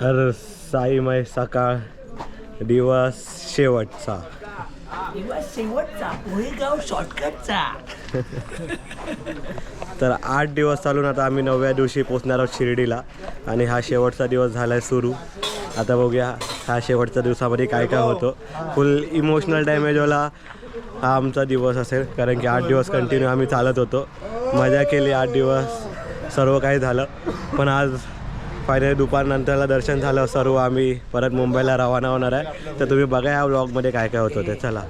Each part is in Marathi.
तर साईमय सकाळ दिवस शेवटचा. दिवस शेवटचा पोहेगाव शॉर्टकटचा तर आठ दिवस चालून आता आम्ही नवव्या दिवशी पोचणार आहोत शिर्डीला आणि हा शेवटचा दिवस झाला आहे सुरू. आता बघूया ह्या शेवटच्या दिवसामध्ये काय काय होतं. फुल इमोशनल डॅमेजवाला हा आमचा दिवस असेल कारण की आठ दिवस कंटिन्यू आम्ही चालत होतो. मजा केली आठ दिवस सर्व काही झालं. पण आज फायनली दुपारनंतरला दर्शन झालं सर्व आम्ही परत मुंबईला रवाना होणार आहे. तर तुम्ही बघा या व्लॉगमध्ये काय काय होतं ते. चला.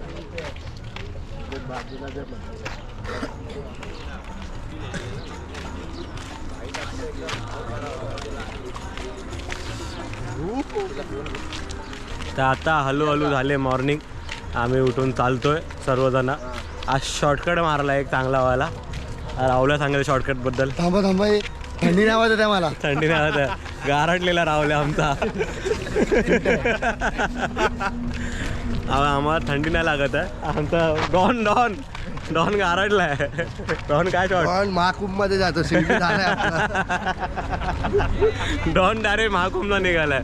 तर आता हळूहळू झाले मॉर्निंग आम्ही उठून चालतोय सर्वजण. आज शॉर्टकट मारला एक चांगला वाला. राहुला सांगेल शॉर्टकटबद्दल थांबा थांबा थंडी नाही वाजत आहे मला. थंडी नाही वाजत आहे. गारटलेला राहुल्या आमचा. आम्हाला थंडी नाही लागत आहे. आमचा डॉन डॉन डॉन गारटलाय डॉन काय पण महाकुंभमध्ये जातो. डॉन डायरेक्ट महाकुंभला निघालाय.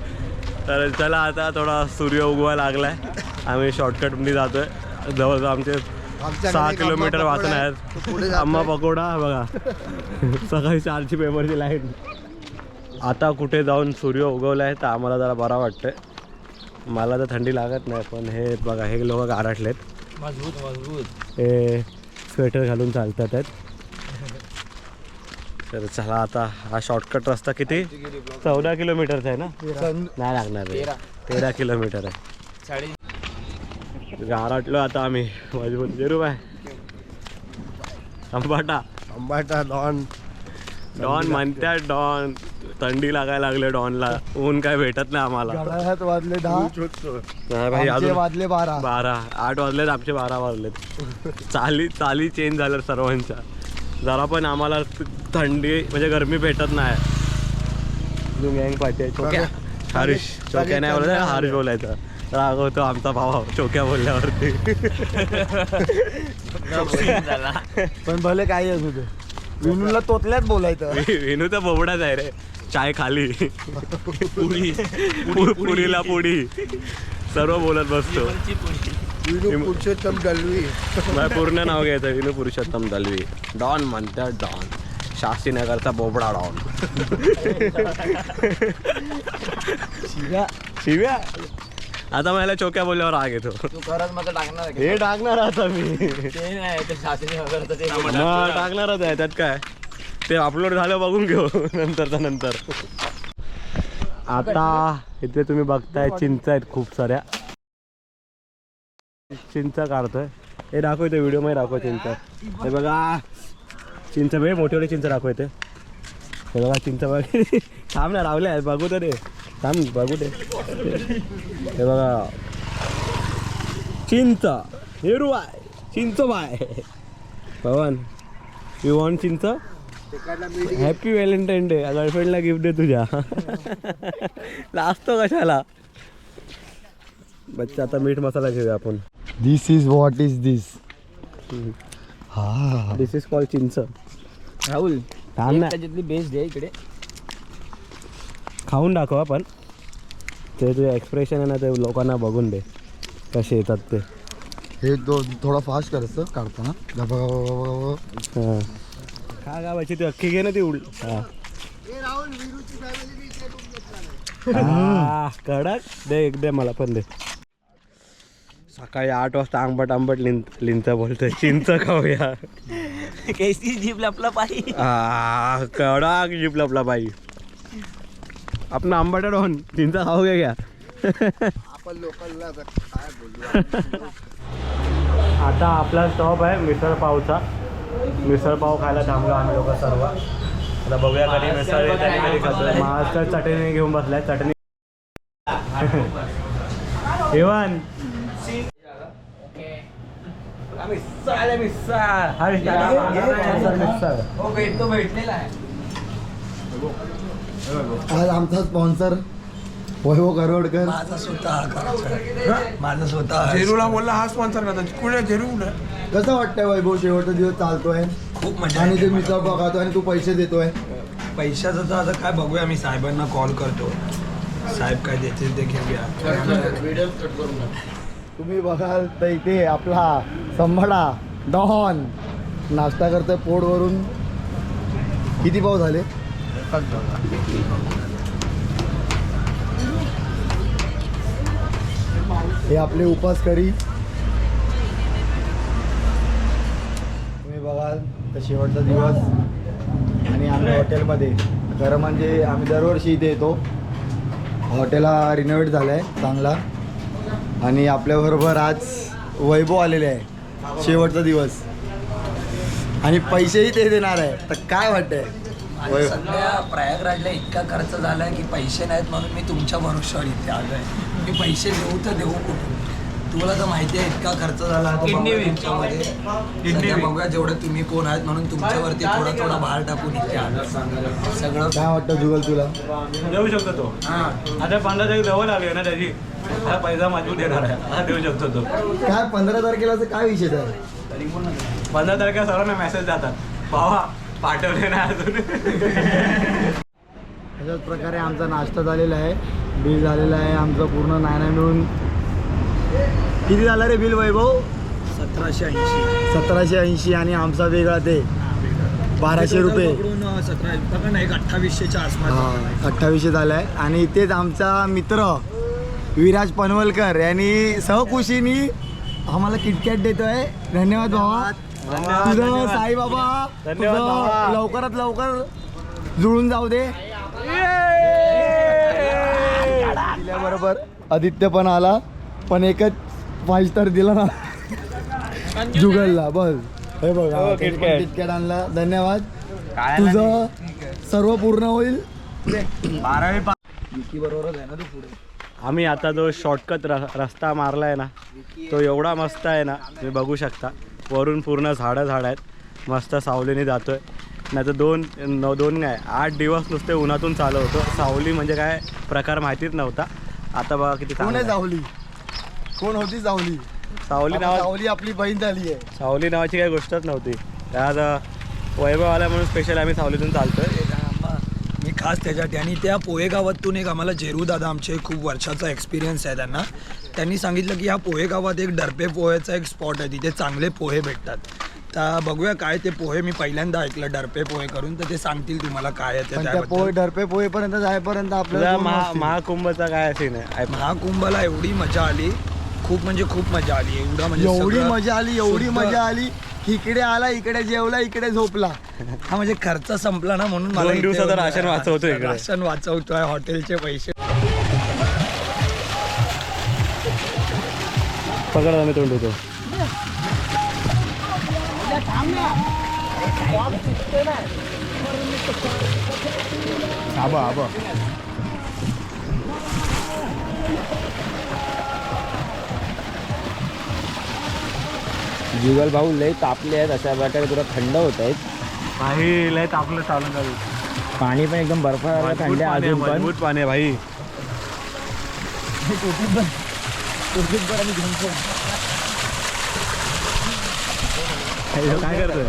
तर चला आता थोडा सूर्य उगवायला लागलाय. आम्ही शॉर्टकटमध्ये जातोय. जवळजवळ आमचे सहा किलोमीटर आंबा वाचून पकोडा बघा. सकाळी चारची पेपरची लाईन. आता कुठे जाऊन सूर्य उगवला आहे तर आम्हाला जरा बरा वाटतंय. मला तर थंडी लागत नाही पण हे बघा हे लोक गारटलेत मजबूत मजबूत. हे स्वेटर घालून चालतात आहेत. तर चला आता हा शॉर्टकट रस्ता किती? चौदा किलोमीटरचा आहे ना? नाही लागणार तेरा. किलोमीटर आहे. गारटलो आता आम्ही. मजबूत जेरू बाय अंबाटा. अंबाटा डॉन. डॉन म्हणत्या डॉन थंडी लागायला लागले डॉनला. ऊन काय भेटत नाही आम्हाला. वाजले दहा. नाही भाई आमचे अजून वाजले बारा. बारा. आठ वाजलेत आमचे बारा वाजलेत. चाली चाली चेंज झाल्या सर्वांच्या. जरा पण आम्हाला थंडी म्हणजे गरमी भेटत नाही. गँग पाहिजे चोक्या हरीश चोक्या नाही बोलायचं हरीश बोलायचं. राग होतो आमचा भाव चोक्या बोलल्यावरती. झाला. पण भले काही असू दे. विनूला तोतल्यात बोलायचं. विनू तर बोबडाच आहे रे. चाय खाली. पुरी. पुरीला पुडी सर्व बोलत बसतो. विनू पुरुषोत्तम दलवी. माझं पूर्ण नाव घ्यायचं विनू पुरुषोत्तम दलवी. डॉन म्हणतात डॉन. शास्त्रीनगरचा बोबडा डॉन. शिव्या. शिव्या? आता मला चोक्या बोलल्यावर राग येतो. तू खरंच मग टाकणार आहे हे टाकणार आता मी का? ते नाही ते शास्त्री वगैरे ते मग टाकणारच आहे त्यात काय? ते अपलोड झालं बघून घेऊ नंतरचा नंतर. आता इथे तुम्ही बघताय चिंच आहेत खूप साऱ्या. चिंच काढतोय. हे दाखवते व्हिडिओमध्ये दाखव चिंच. हे बघा चिंच बे मोठे मोठे चिंच दाखवते हे बघा चिंच बघ. थांब ना रावले आहेत बघू तर. दे थांब बघू दे. हे बघा. चिंच हिरवाय चिंच बाय. पवन यू वॉन्ट चिंच? हॅपी व्हॅलेंटाईन डे गर्लफ्रेंडला गिफ्ट दे तुझ्या. लाजतो कशाला? बच्चा आता मीठ मसाला घेऊया आपण. This is what is this हा. दिस इज कॉल चिंच. राहुल बेस्ट आहे इकडे. खाऊन दाखव आपण. ते तुझे एक्सप्रेशन आहे ना ते लोकांना बघून दे. कसे येतात ते. हे दो थोडा फास्ट करायचं काढताना. गबा. हां. खा गावाची ती अख्खी घे ना ती उल हां. आ, कडक. दे एक दे मला पण दे. सकाळी आठ वाजता आंबट आंबट लिंत लिंच बोलतोय. चिंच खाऊया. केसी जीप लपला पाहिजे. आ, कडक जीप लपला बाई आपण आंबट डॉन चिंच खाऊ घ्या आपण लोकलला आता काय बोलू? आता आपला स्टॉप आहे मिसळ पावचा. मिसळ पाव खायला थांबलो आम्ही लोक सर्व. आता बघूया कधी मिसळ महाराष्ट्र चटणी घेऊन बसलाय चटणी. इवन. मिसळ मिसळ. हरीश मिसळ मिसळ. हो भेटलेला आहे. आज आमचा स्पॉन्सर वैभव करवडकर माझा स्वतः माझा स्वतः झेरूला बोलला हा स्पॉन्सर करता. कुठे झेरू कसं वाटतंय वैभव? शेवटचा दिवस चालतोय. खूप मजा आणि ते मिसळ खातोय आणि तू पैसे देतोय. पैशाचं तर आता काय बघूया मी साहेबांना कॉल करतो. साहेब काय देतील ते घेऊया. तुम्ही बघाल तर इथे आपला संभडा डॉन. नाश्ता करतोय पोटवरून किती पाव झाले? हे आपले उपास करी तुम्ही बघाल तर शेवटचा दिवस. आणि आम्ही हॉटेलमध्ये खरं म्हणजे आम्ही दरवर्षी इथे येतो. हॉटेल हा रिनोव्हेट झाला आहे चांगला. आणि आपल्याबरोबर आज वैभव आलेले आहे. शेवटचा दिवस. आणि पैसेही ते देणार आहे. तर काय वाटतंय? वै- सध्या प्रयागराजला इतका खर्च झालाय की पैसे नाहीत म्हणून मी तुमच्या भरोश्यावर इथे आलोय. मी पैसे देऊ तर देऊ कुठून? तुला तर माहिती आहे इतका खर्च झाला तुमच्यामध्ये. सध्या बघूया जेवढे तुम्ही कोण आहेत म्हणून तुमच्यावरती थोडा थोडा भार टाकून इथे आलो. सगळं काय वाटतं जुगल तुला? देऊ शकतो तो. हां. आता पंधरा तारीख जवळ आली आहे ना त्याची. हा पैसा मजबूत येणार आहे. हा देऊ शकतो तो. काय पंधरा तारखेला काय विषय आहे? पंधरा तारखेला सर्वांना मेसेज जातात. भावा पाठवले ना अजून. अशाच प्रकारे आमचा नाश्ता झालेला आहे. बिल झालेला आहे. आमचं पूर्ण नाही नाही मिळून किती झाला रे बिल वैभव? सतराशे ऐंशी. सतराशे ऐंशी आणि आमचा वेगळा ते बाराशे रुपये. अठ्ठावीसशेच्या आसपास अठ्ठावीसशे झाला आहे. आणि तेच आमचा मित्र विराज पनवलकर यांनी सहकुशीनी आम्हाला किटकॅट देतोय. धन्यवाद भावा. तुझं साईबाबा धन्यवाद तुझं भावा. लवकरात लवकर जुळून जाऊ दे. बरोबर आदित्य पण आला पण एकच फाईव्ह स्टार दिला ना. जुगलला बस. हे बघ हो, KitKat. किटकॅट आणला. धन्यवाद. तुझं सर्व पूर्ण होईल. विकी बरोबरच आहे ना तू पुढे? आम्ही आता जो शॉर्टकट रस्ता मारला आहे ना तो एवढा मस्त आहे ना तुम्ही बघू शकता. वरून पूर्ण झाडं झाडं आहेत. मस्त सावलीने जातोय. नाही तर दोन न दोन काय आठ दिवस नुसते उन्हातून चालवतो. सावली म्हणजे काय प्रकार माहितीच नव्हता. आता बघा किती कोण चांगलं आहे. जावली कोण होती सावली? आता नावा जावली आपली बहीण झाली आहे. सावली नावाची काही गोष्टच नव्हती. त्यात अं, वैभव आला म्हणून स्पेशल आम्ही सावलीतून चालतोय. मी खास त्याच्यासाठी आणि त्या पोहे गावातून एक आम्हाला जेरू दादा आमचे खूप वर्षाचा एक्सपिरियन्स आहे त्यांना. त्यांनी सांगितलं की ह्या पोहे गावात एक डरपे पोहेचा एक स्पॉट आहे तिथे चांगले पोहे भेटतात तर बघूया काय ते पोहे मी पहिल्यांदा ऐकलं डरपे पोहे करून तर ते सांगतील तुम्हाला काय आहे ते पण त्या त्याबद्दल. पोहे पोहेपर्यंत जायपर्यंत आपल्याला दोन महा वाजतील. महाकुंभचा काय सीन आहे महाकुंभला एवढी मजा आली खूप म्हणजे खूप मजा आली एवढा म्हणजे एवढी सगळं मजा आली एवढी शुद्ध- मजा आली इकडे आला इकडे जेवला इकडे झोपला हा म्हणजे खर्च संपला ना म्हणून मला दोन इथे दिवसाचं येऊन- राशन वाचवतोय इकडे. राशन वाचवतोय हॉटेलचे पैसे पकड आम्ही तोंड होतो आबा आबा. जुगल भाऊ लय तापले आहेत अशा प्रकारे तुला थंड होत आहेत. काही लय तापलं चालून चालू पाणी पण एकदम बर्फाला मजबूत थंड आहे अजून पण. मजबूत पाणी आहे भाई. काय करतोय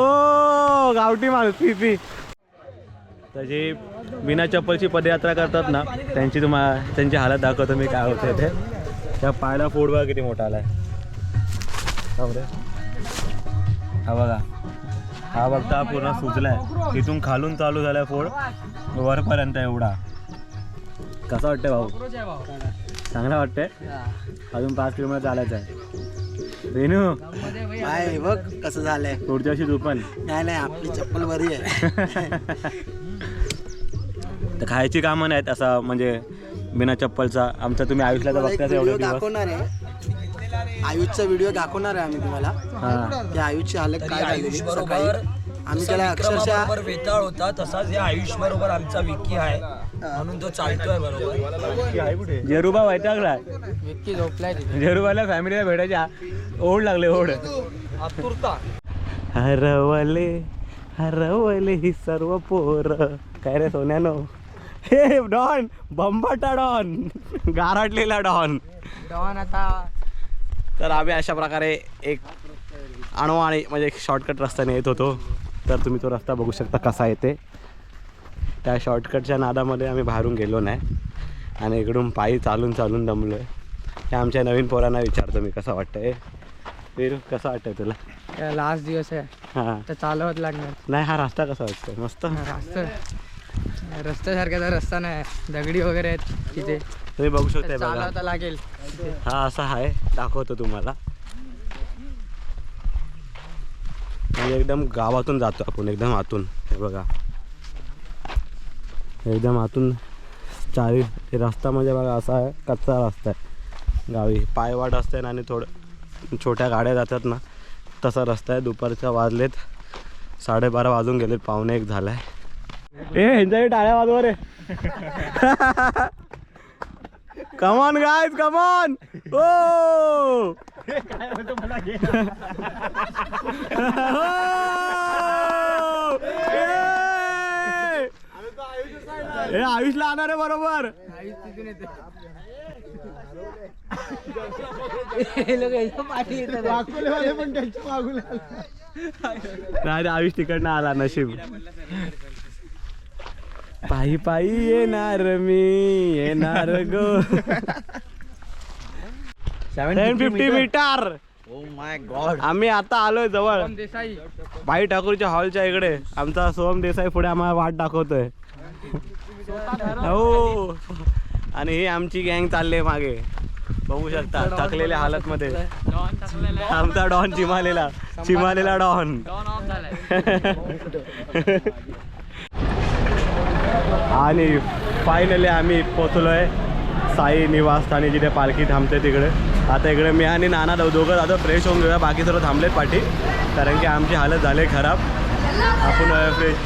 ओ गावठी माणूस पी पी. तर जे बिना चप्पलची पदयात्रा करतात ना त्यांची तुम्हाला त्यांची हालत दाखवतो मी काय होते ते. त्या पायाला फोड बघा किती मोठा आलाय. हा बघा. हा बघता पूर्ण सुचलाय इथून खालून चालू झालाय फोड. वरपर्यंत एवढा. कसा वाटतंय भाऊ? चांगला वाटतंय. अजून पाच किलोमीटर चालायचं आहे. रेणू काय बघ कसं झालंय. पुढच्या वर्षी तू पण. नाही नाही आपली चप्पल बरी आहे. तर खायची कामं नाहीत असं म्हणजे बिना चप्पलचा. आमचा तुम्ही आयुष्याला तर बघताच एवढे दिवस. दाखवणार आहे. आयुषचा व्हिडिओ दाखवणार आहे आम्ही तुम्हाला. हा. त्या आयुषची हालत काय सकाळी? बरोबर आम्ही त्याला अक्षरशः वेताळ होता तसाच या आयुष बरोबर आमचा विक्की आहे. म्हणून तो चालतोय बरोबर. जेरुबा वैतागला जेरुबाला फॅमिलीला भेटायच्या ओढ लागले ओढ. हरवले हरवले ही सर्व पोर. काय रे सोन्यानो? हे डॉन बंबाटा डॉन. गारटलेला डॉन. तर आम्ही अशा प्रकारे एक अणुवाणी म्हणजे एक शॉर्टकट रस्त्याने येत होतो. तर तुम्ही तो रस्ता बघू शकता कसा येते. त्या शॉर्टकटच्या नादामध्ये आम्ही बाहेरून गेलो नाही. आणि इकडून पायी चालून चालून दमलो आहे हे आमच्या नवीन पोरांना विचारतो मी कसं वाटतंय. वीरू कसं वाटतंय तुला? लास्ट दिवस आहे. हां. तर चालवत लागणार. नाही हा रस्ता कसा वाटतोय मस्त? रस्ता. रस्त्यासारख्याचा रस्ता नाही. दगडी वगैरे आहेत तिथे. तुम्ही बघू बघा. चालवता लागेल. हा असा आहे. दाखवतो तुम्हाला. म्हणजे एकदम गावातून जातो आपण. एकदम आतून. हे बघा. एकदम आतून चारी रस्ता म्हणजे बघा असा आहे कच्चा रस्ता आहे. गावी पायवाट असते ना आणि थोडं छोट्या गाड्या जातात ना तसा रस्ता आहे. दुपारच्या वाजलेत साडेबारा वाजून गेलेत पाहुणे एक झालाय. ए ह्यांच्या टाळ्या वाजवा रे. कमान गाईज कमान ओ हे आयुषला आणणार आहे बरोबर. नाही रे, आयुष तिकडनं आला नशीब. पायी पायी येणार मी येणार गो. सेवन फिफ्टी मीटर आम्ही आता आलोय जवळ. देसाई. भाई ठाकूरच्या हॉलच्या इकडे. आमचा सोहम देसाई पुढे आम्हाला वाट दाखवतोय. हो. आणि ही आमची गँग चालली मागे. बघू शकता थकलेल्या हालत मध्ये आमचा डॉन चिमालेला. चिमालेला डॉन. आणि फायनली आम्ही पोचलोय साई निवासस्थानी जिथे पालखी थांबते तिकडे. आता इकडे मी आणि नाना दो- दोघं जातो फ्रेश होऊन घेऊया बाकी सर्व थांबलेत पाठी. कारण की आमची हालत झाले खराब. आपण फ्रेश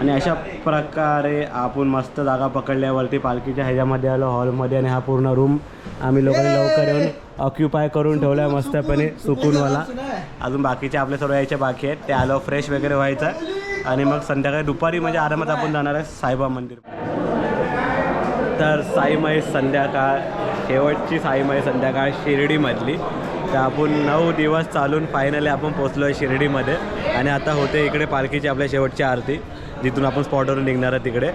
आणि अशा प्रकारे आपण मस्त जागा पकडल्यावरती पालखीच्या ह्याच्यामध्ये आलो हॉलमध्ये आणि हा पूर्ण रूम आम्ही लोकांनी लवकर येऊन ऑक्युपाय करून ठेवला आहे मस्तपणे सुकूनवाला. अजून बाकीचे आपले सर्व यायचे बाकी आहेत. ते आलो फ्रेश वगैरे व्हायचं. आणि मग संध्याकाळी दुपारी म्हणजे आरामात आपण जाणार आहे साईबा मंदिर. तर साईमाई संध्याकाळ शेवटची साईमाई संध्याकाळ शिर्डीमधली. तर आपण नऊ दिवस चालून फायनली आपण पोचलो आहे शिर्डीमध्ये. आणि आता होते इकडे पालखीची आपल्या शेवटची आरती. जिथून आपण स्पॉटवरून निघणार आहे तिकडे.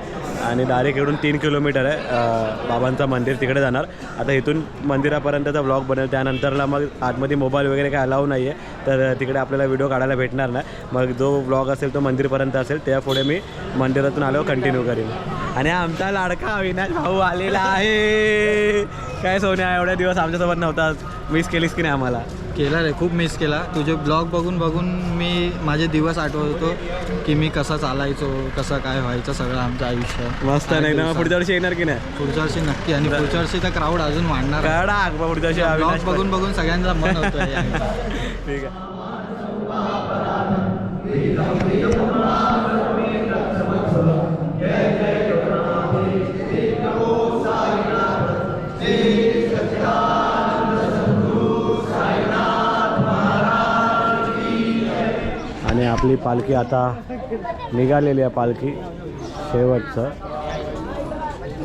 आणि डायरेक्ट इकडून तीन किलोमीटर आहे. बाबांचं मंदिर तिकडे जाणार. आता इथून मंदिरापर्यंतचा ब्लॉग बनेल. त्यानंतरला मग आतमध्ये मोबाईल वगैरे काय अलाव नाही आहे तर तिकडे आपल्याला व्हिडिओ काढायला भेटणार नाही. मग जो ब्लॉग असेल तो मंदिरपर्यंत असेल. त्या पुढे मी मंदिरातून आलो कंटिन्यू करेन. आणि आमचा लाडका अविनाश भाऊ आलेला आहे. काय सोन्या एवढ्या दिवस आमच्यासोबत नव्हता. मिस केलीस की नाही आम्हाला? केला रे खूप मिस केला. तुझे ब्लॉग बघून बघून मी माझे दिवस आठवत होतो की मी कसा चालायचो कसं काय व्हायचं सगळं आमचं आयुष्य मस्त नाही ना पुढच्या वर्षी येणार की नाही? पुढच्या वर्षी नक्की. आणि पुढच्या वर्षी तर क्राऊड अजून वाढणार काढा मग पुढच्या वर्षी अविनाश ब्लॉग बघून बघून सगळ्यांचा मन होतं. ठीक आहे. आपली पालखी आता निघालेली आहे पालखी शेवटचं.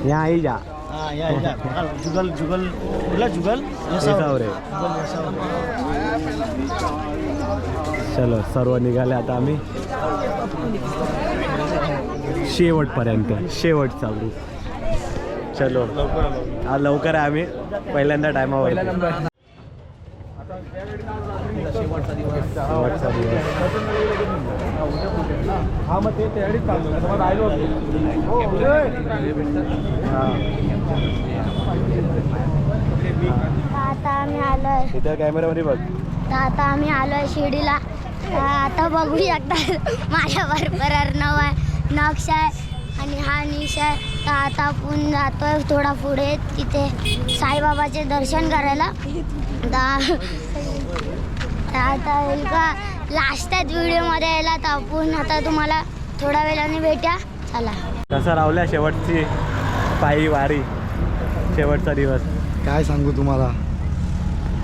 या आई जा. जुगल जुगल कुठला जुगल. येसावरे. चलो सर्व निघाले आता आम्ही. शेवटपर्यंत शेवटचा ग्रुप चलो हा लवकर आहे आम्ही. पहिल्यांदा टायमावर शेवटचा दिवस. आता आम्ही आलोय. इथे कॅमेरामध्ये बघ. आता आम्ही आलोय शिर्डीला. तर आता बघू शकता. माझ्या बरोबर अर्णव आहे. नक्ष आहे आणि हा निश आहे. तर आता आपण जातोय थोडा पुढे तिथे साईबाबाचे दर्शन करायला. तर आता होईल का लास्टच व्हिडिओमध्ये यायला तर आपण आता तुम्हाला थोड्या वेळाने भेटा चला. कसा रावल्या शेवटची पायी वारी? शेवटचा दिवस. काय सांगू तुम्हाला?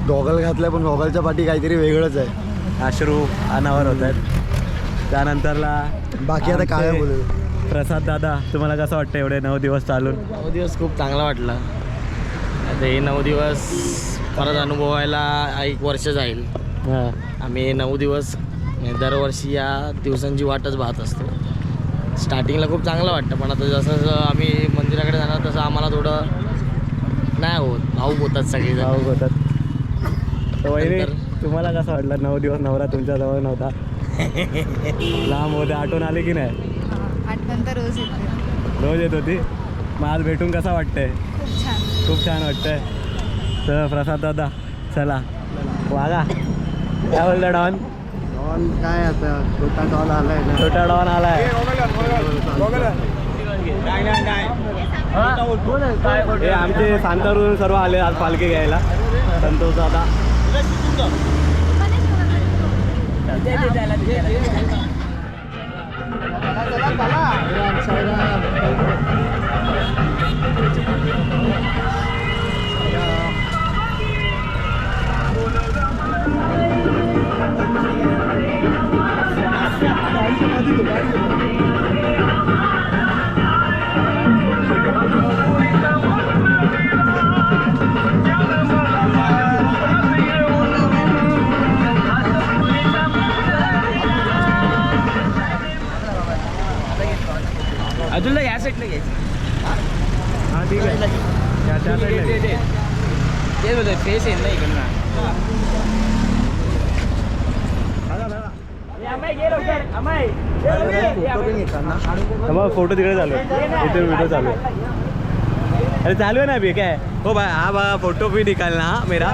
गॉगल घातलाय पण गॉगलच्या पाठी काहीतरी वेगळंच आहे. अश्रू अनावर होत आहेत. त्यानंतरला बाकी आता काय बोलू? प्रसाद दादा तुम्हाला कसं वाटतं एवढे नऊ दिवस चालून? नऊ दिवस खूप चांगला वाटला. आता हे नऊ दिवस परत अनुभवायला एक वर्ष जाईल. आम्ही हे नऊ दिवस म्हणजे दरवर्षी या दिवसांची वाटच पाहत असतो. स्टार्टिंगला खूप चांगलं वाटतं पण आता जसं जसं आम्ही मंदिराकडे जाणार तसं आम्हाला थोडं नाही होत भाऊक होतात सगळे भाऊ होतात. नंतर- तुम्हाला कसं वाटलं? नऊ दिवस नवरा तुमच्या जवळ नव्हता. लांब होते आठवण आली की नाही? आठवण तर रोज येते. रोज येत होती? मग आज भेटून कसं वाटतंय? खूप छान. खूप छान वाटतंय. तर प्रसाद दादा चला. वागा. काय बोलता डॉन डॉन काय आता? छोटा डॉन आलाय ना. छोटा डॉन आलाय. हे? आमचे सांतारून सर्व आले आज पालखी घ्यायला. संतोष दादा. अजून या साईडला घ्यायचं हा ठीक आहे त्या- त्या side ला आहे. ते बोलतोय फेस येईल ना इकडनं मग फोटो तिकडे चालू आहे. इथे व्हिडिओ चालू आहे. अरे चालू आहे ना अभी काय? हो भाई हा बघा फोटो भी निकालना हा मेरा.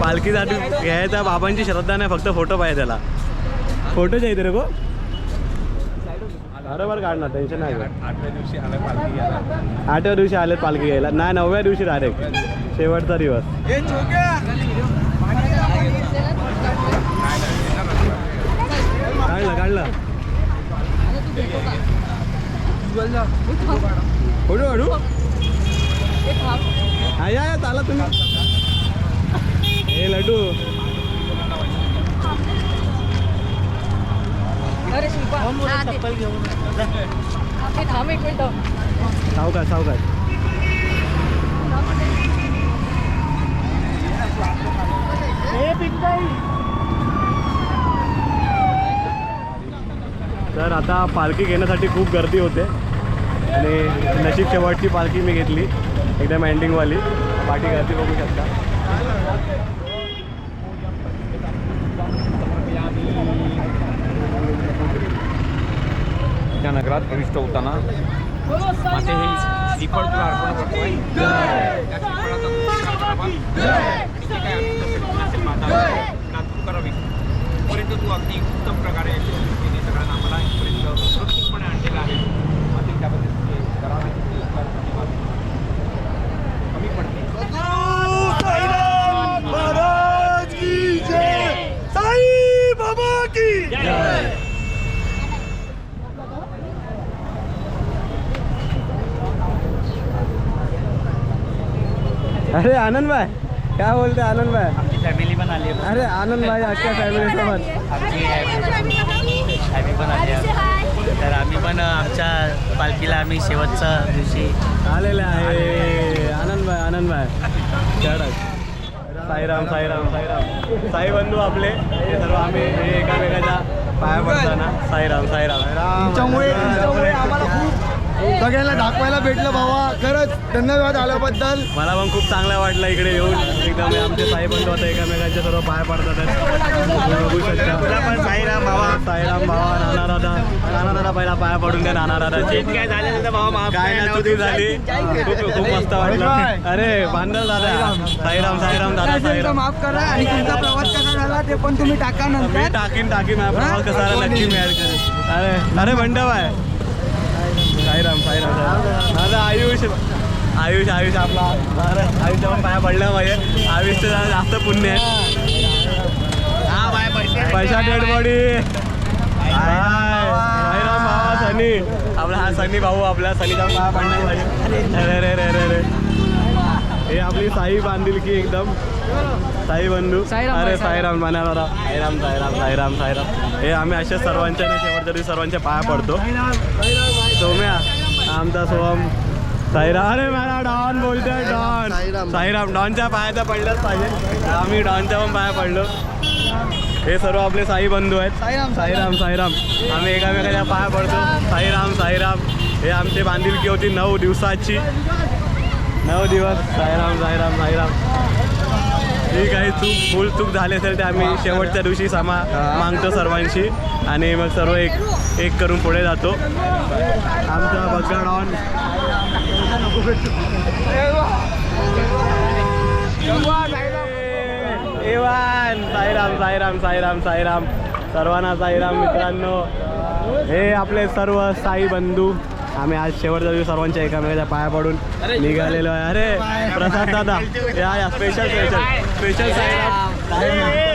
पालखीसाठी घ्यायचा बाबांची श्रद्धा नाही फक्त फोटो पाहिजे त्याला. फोटो चाहिए तेरे को बरोबर काढणार टेन्शन नाही घेत. आठव्या दिवशी आलेत पालखी घ्यायला. नाही नवव्या दिवशी डायरेक्ट शेवटचा दिवस. हळू हळू हा या या, चाला तुम्ही. हे लड्डू थांब एक मिनिट. सावकाश सावकाश. तर आता पालखी घेण्यासाठी खूप गर्दी होते. आणि नशीब शेवटची पालखी मी घेतली. एकदम एंडिंगवाली पाठी गर्दी बघू शकता. त्या नगरात प्रविष्ट होताना माते हे श्रीफळ तुला अर्पण करतोय त्या श्रीफळाचा करावा. आणि जे काय असेल असेल माता तुला तू करावी इथपर्यंत तू अगदी उत्तम प्रकारे दृष्टीने सगळ्यांना आम्हाला इथपर्यंत सुरक्षितपणे आणलेलं आहे माते त्याबद्दल तुझे करावे तितके उपकार तुझे मागे. कमी पडते अरे आनंद भाई. काय बोलते आनंद भाई? आमची फॅमिली पण आली अरे आनंद भाई अख्ख्या फॅमिली सोबत. आमची फॅमिली पण आली आहे. तर आम्ही पण आमच्या पालखीला आम्ही शेवटच्या दिवशी आलेले आहे. आनंद भाई आनंद भाई. साईराम साईराम साईराम. साई बंधू आपले. हे सर्व आम्ही हे एकामेकाच्या पाया पडताना साईराम साईराम. तुमच्यामुळे आम्हाला खूप सगळ्यांना दाखवायला भेटलं भावा. खरंच धन्यवाद आल्याबद्दल. मला पण खूप चांगलं वाटलं इकडे येऊन. एकदम आमचे साई बंधू आता एकामेकांचे सर्व पाय पडतात. बघू शकता. तुला पण साईराम भावा. साईराम भावा नाना दादा. नाना दादा पहिला पाया पडून द्या नाना दादाची काय झाले भावा माफ काय ना चुकी झाली. खूप खूप मस्त वाटलं. अरे बांधल दादा साईराम. साईराम दादा साईराम. माफ करा आणि तुमचा प्रवास कसा झाला ते पण तुम्ही टाका नंतर. टाकीन टाकीन. प्रवास कसा नक्की मी अरे अरे बंडव आहे. माझा आयुष. आयुष आयुष आपला. अरे आयुषच्या पण पाया पडल्या पाहिजे. आयुषचं जरा जास्त पुण्य आहे. पैसा. Dead body. सनी. आपला हा सनी भाऊ आपला सनीचा पाया पडल्या पाहिजे. अरे रे रे रे रे हे आपली साई बांधील की एकदम. साई बंधू. साईराम अरे साईराम. बनाला साईराम साईराम साईराम साईराम. हे आम्ही अशा सर्वांच्या आणि शेवटच्या दिवशी सर्वांच्या पाया पडतो. सोम्या आमचा सोहम साईराम. अरे मला डॉन बोलतोय डॉन. साईराम. डॉनच्या पायाचा पडलंच पाहिजे. आम्ही डॉनच्या पण पाया पडलो. हे सर्व आपले साई बंधू आहेत. साईराम. साईराम साईराम. आम्ही एकामेकाच्या पाया पडतो. साईराम साईराम. हे आमची बांधिलकी होती नऊ दिवसाची. नऊ दिवस. साईराम साईराम साईराम. ठीक आहे चूक भूल चूक झाली असेल ते आम्ही शेवटच्या दिवशी क्षमा मागतो सर्वांशी. आणि मग सर्व एक एक करून पुढे जातो. आमचा बग्गा डॉन एवान साईराम साईराम साईराम साईराम. सर्वांना साईराम मित्रांनो. हे आपले सर्व साई बंधू. आम्ही आज शेवटचा दिवस सर्वांच्या एकामेकाच्या पाया पडून निघालेलो आहे. अरे प्रसाद दादा. या या special special special Sairam.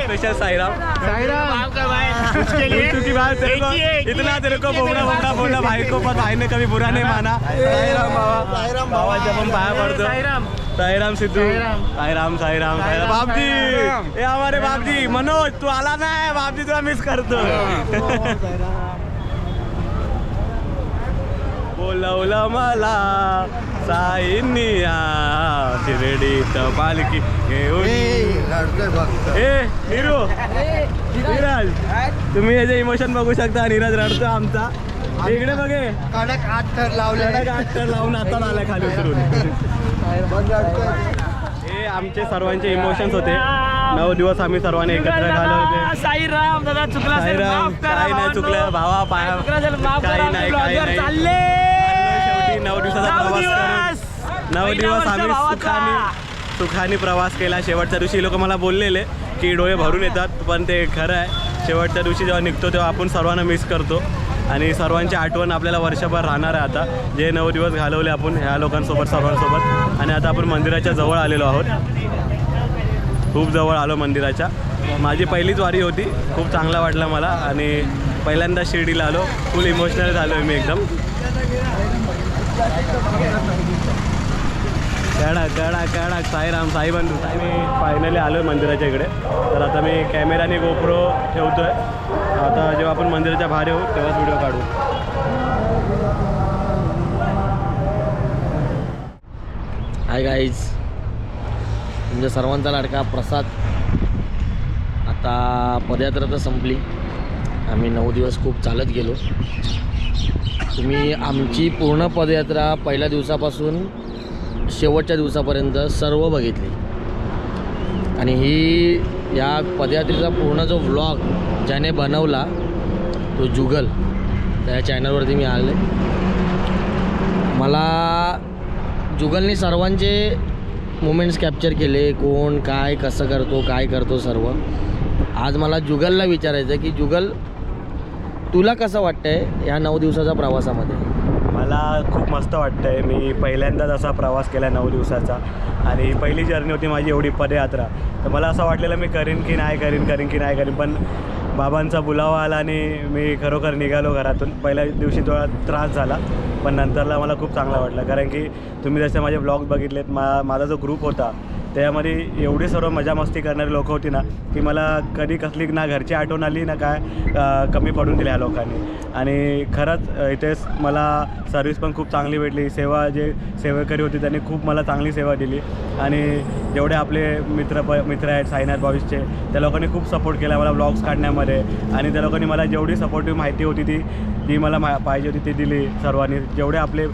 Special Sairam. बात को इतना तेरे को भाई को पर भाई ने कभी बुरा नहीं माना. साईराम बाबा. साईराम बाबा. जब हम पाया पड़तो. साईराम. सिद्धू. साईराम. साईराम बापजी. हे बापजी. मनोज तू आला नाही. बापजी तुला मिस करतो. बोलवलं मला. साईनिया शिर्डीत पालखी घेऊन. ए हिरो नीरज. तुम्ही याचे इमोशन बघू शकता नीरज रडतो आमचा. इकडे बघे. कडक आठ थर लावले कडक आठ लावून आता आला खाली उतरून. हे आमचे सर्वांचे इमोशन्स होते. नऊ दिवस आम्ही सर्वांनी एकत्र घालवले साईराम दादा चुकला साईराम माफ करा, काही नाही. चुकलं. भावा पाया काही नाही काही नाही. नऊ दिवसाचा नऊ प्रवास दिवस. करून नऊ पहिला दिवस वर्ष आम्ही. सुखाने सुखाने प्रवास केला. शेवटच्या दिवशी लोक मला बोललेले की डोळे भरून येतात पण ते खरं आहे. शेवटच्या दिवशी जेव्हा निघतो तेव्हा आपण सर्वांना मिस करतो. आणि सर्वांची आठवण आपल्याला वर्षभर राहणार आहे आता. जे नऊ दिवस घालवले आपण ह्या लोकांसोबत सर्वांसोबत. आणि आता आपण मंदिराच्या जवळ आलेलो आहोत. खूप जवळ आलो मंदिराच्या. माझी पहिलीच वारी होती. खूप चांगला वाटला मला. आणि पहिल्यांदा शिर्डीला आलो. फुल इमोशनल झालो मी एकदम. कडा कडा कडा साईराम साई साईबंधू. मी फायनली आलो आहे मंदिराच्या इकडे. तर आता मी कॅमेराने गोप्रो ठेवतो आहे आता जेव्हा आपण मंदिराच्या बाहेर येऊ तेव्हाच व्हिडिओ काढू. हाय गाईज तुमच्या सर्वांचा लाडका प्रसाद. आता पदयात्रा तर संपली. आम्ही नऊ दिवस खूप चालत गेलो. तुम्ही आमची पूर्ण पदयात्रा पहिल्या दिवसापासून शेवटच्या दिवसापर्यंत सर्व बघितली. आणि ही या पदयात्रेचा पूर्ण जो व्लॉग ज्याने बनवला तो जुगल त्या चॅनलवरती मी आले मला जुगलने सर्वांचे मुमेंट्स कॅप्चर केले कोण काय कसं करतो काय करतो सर्व. आज मला जुगलला विचारायचं आहे की जुगल तुला कसं वाटतंय ह्या नऊ दिवसाच्या प्रवासामध्ये? मला खूप मस्त वाटतं आहे मी पहिल्यांदाच असा प्रवास केला नऊ दिवसाचा. आणि पहिली जर्नी होती माझी एवढी पदयात्रा. तर मला असं वाटलेलं मी करीन की नाही करीन करीन की नाही करीन. पण बाबांचा बुलावा आला आणि मी खरोखर निघालो घरातून. पहिल्या दिवशी थोडा त्रास झाला पण नंतरला मला खूप चांगला वाटलं. कारण की तुम्ही जसे माझे ब्लॉग बघितलेत मा माझा जो ग्रुप होता त्यामध्ये एवढी सर्व मजा मस्ती करणारी लोकं होती ना की मला कधी कसली ना घरची आठवण आली ना काय कमी पडून दिल्या ह्या लोकांनी. आणि खरंच इथेच मला सर्विस पण खूप चांगली भेटली. सेवा जे सेवेकरी होती त्यांनी खूप मला चांगली सेवा दिली. आणि जेवढे आपले मित्र प मित्र आहेत साईनाथ बावीसचे त्या लोकांनी खूप सपोर्ट केला मला ब्लॉग्स काढण्यामध्ये. आणि त्या लोकांनी मला जेवढी सपोर्टिव्ह माहिती होती ती जी मला मा पाहिजे होती ती दिली सर्वांनी. जेवढे आपले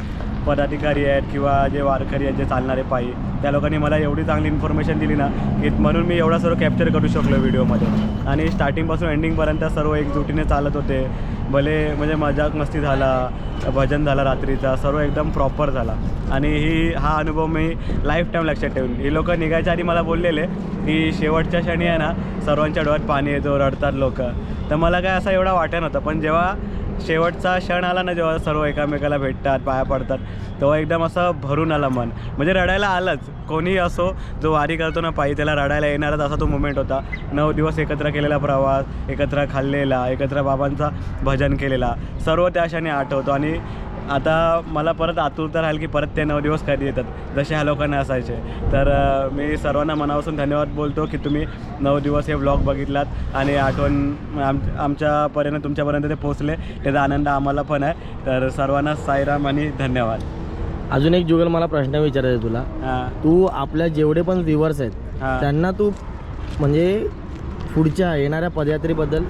पदाधिकारी आहेत किंवा जे वारकरी आहेत जे चालणारे पायी त्या लोकांनी मला एवढी चांगली इन्फॉर्मेशन दिली ना की म्हणून मी एवढा सर्व कॅप्चर करू शकलो व्हिडिओमध्ये आणि स्टार्टिंगपासून एंडिंगपर्यंत सर्व एकजुटीने चालत होते. भले म्हणजे मजाक मस्ती झाला भजन झाला रात्रीचा सर्व एकदम प्रॉपर झाला. आणि ही हा अनुभव मी लाईफ टाईम लक्षात ठेवून ही लोक निघायच्या आधी मला बोललेले की शेवटच्या क्षणी आहे ना सर्वांच्या डोळ्यात पाणी येतो रडतात लोक. तर मला काय असा एवढा वाटत नव्हतं पण जेव्हा शेवटचा क्षण आला ना जेव्हा सर्व एकामेकाला भेटतात पाया पडतात तेव्हा एकदम असं भरून आलं मन. म्हणजे रडायला आलंच. कोणीही असो जो वारी करतो ना पायी त्याला रडायला येणारच असा तो मुमेंट होता. नऊ दिवस एकत्र केलेला प्रवास एकत्र खाल्लेला एकत्र बाबांचा भजन केलेला सर्व त्या क्षणी आठवतो. आणि आता मला परत आतुरता राहील की परत ते नऊ दिवस कधी येतात. जसे ह्या लोकांना असायचे. तर मी सर्वांना मनापासून धन्यवाद बोलतो की तुम्ही नऊ दिवस हे ब्लॉग बघितलात आणि आठवण आम आमच्यापर्यंत तुमच्यापर्यंत ते पोचले त्याचा आनंद आम्हाला पण आहे. तर सर्वांना साईराम आणि धन्यवाद. अजून एक जुगल मला प्रश्न विचारायचा आहे तुला. हां. तू आपल्या जेवढे पण व्ह्युअर्स आहेत त्यांना तू म्हणजे पुढच्या येणाऱ्या पदयात्रेबद्दल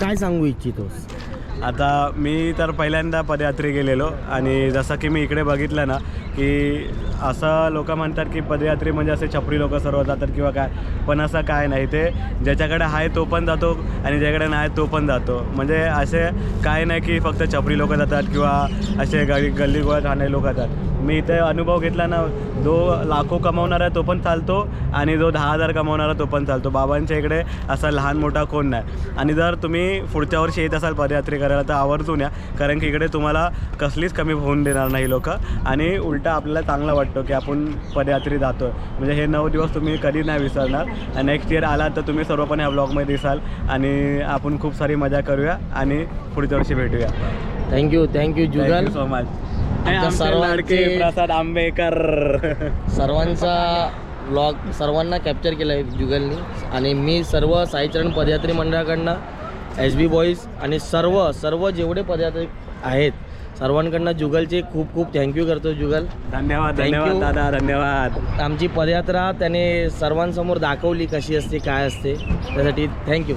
काय सांगू इच्छितोस? आता मी तर पहिल्यांदा पदयात्रे गेलेलो आणि जसं की मी इकडे बघितलं ना की असं लोक म्हणतात की पदयात्रे म्हणजे असे छपरी लोक सर्व जातात किंवा काय पण असं काय नाही. ते ज्याच्याकडे आहे तो पण जातो आणि ज्याकडे नाही तो पण जातो. म्हणजे असे काय नाही की फक्त छपरी लोक जातात किंवा असे गली गल्ली गोळा खाणारे लोक जातात. मी इथे अनुभव घेतला ना जो लाखो कमावणारा आहे तो पण चालतो आणि जो दहा हजार कमावणारा तो पण चालतो. बाबांच्या इकडे असा लहान मोठा कोण नाही. आणि जर तुम्ही पुढच्या वर्षी येत असाल पदयात्रे करायला तर आवर्जून या. कारण की इकडे तुम्हाला कसलीच कमी होऊन देणार नाही लोक. आणि उलटा आपल्याला चांगलं वाटतं की आपण पदयात्रे जातो म्हणजे हे नऊ दिवस तुम्ही कधी नाही विसरणार. आणि नेक्स्ट इयर आलात तर तुम्ही सर्व पण ह्या ब्लॉगमध्ये दिसाल. आणि आपण खूप सारी मजा करूया आणि पुढच्या वर्षी भेटूया. Thank you thank you Jugal thank you so much सर्वांचे- प्रसाद आंबेकर सर्वांचा ब्लॉग सर्वांना कॅप्चर केला आहे जुगलनी. आणि मी सर्व साईचरण पदयात्री मंडळाकडनं एस बी बॉईज आणि सर्व सर्व जेवढे पदयात्री आहेत सर्वांकडनं जुगलचे खूप खूप थँक्यू करतो जुगल. धन्यवाद Thank धन्यवाद you. दादा धन्यवाद. आमची पदयात्रा त्याने सर्वांसमोर दाखवली कशी असते काय असते त्यासाठी थँक्यू